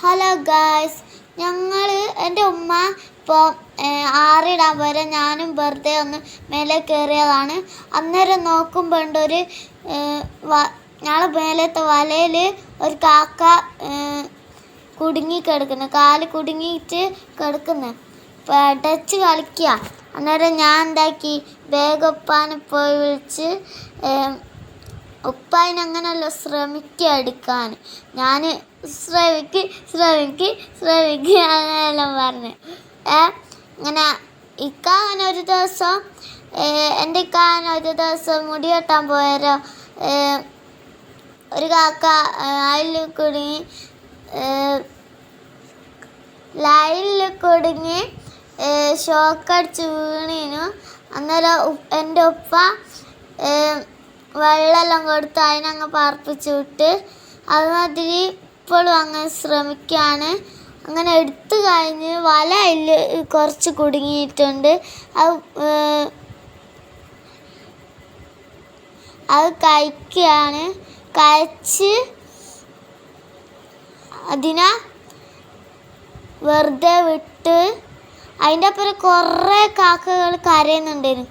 Hello guys ഞങ്ങൾ എന്റെ ഉമ്മ ഇപ്പോൾ ആറിടാൻ വരെ ഞാനും വെറുതെ ഒന്ന് മേലെ കയറിയതാണ്. അന്നേരം നോക്കുമ്പോൾ ഉണ്ട് ഒരു ഞങ്ങളെ മേലത്തെ വലയിൽ ഒരു കാക്ക കുടുങ്ങി കിടക്കുന്നു. കാൽ കുടുങ്ങിയിട്ട് കിടക്കുന്നു. പടച്ച് കളിക്കുക അന്നേരം ഞാൻ എന്താക്കി വേഗം പോയി വിളിച്ച് ഉപ്പായിന് അങ്ങനെയല്ല ശ്രമിക്കുക എടുക്കാൻ. ഞാൻ ശ്രമിക്ക് ശ്രമിക്ക് ശ്രമിക്ക് അങ്ങനെയെല്ലാം പറഞ്ഞു. ഏ ഇങ്ങനെ ഇക്ക അങ്ങനെ ഒരു ദിവസം എന്റെ ഇക്ക അങ്ങനെ ഒരു ദിവസം മുടി വെട്ടാൻ പോയാലോ ഒരു കാക്ക അതിൽ കുടുങ്ങി ലൈനിൽ കുടുങ്ങി ഷോക്കടിച്ച് വീണീനു. അന്നേരം എന്റെ ഉപ്പ വെള്ളമെല്ലാം കൊടുത്ത് അതിനങ്ങ് പാർപ്പിച്ചു വിട്ട് അതുമാതിരി ഇപ്പോഴും അങ്ങനെ ശ്രമിക്കുകയാണ്. അങ്ങനെ എടുത്തു കഴിഞ്ഞ് വല അതിൽ കുറച്ച് കുടുങ്ങിയിട്ടുണ്ട്. അത് അത് കഴിക്കുകയാണ്. കഴിച്ച് അതിനെ വെറുതെ വിട്ട് അതിന്റെ അപ്പുറം കുറേ കാക്കകൾ കരയുന്നുണ്ടായിരുന്നു.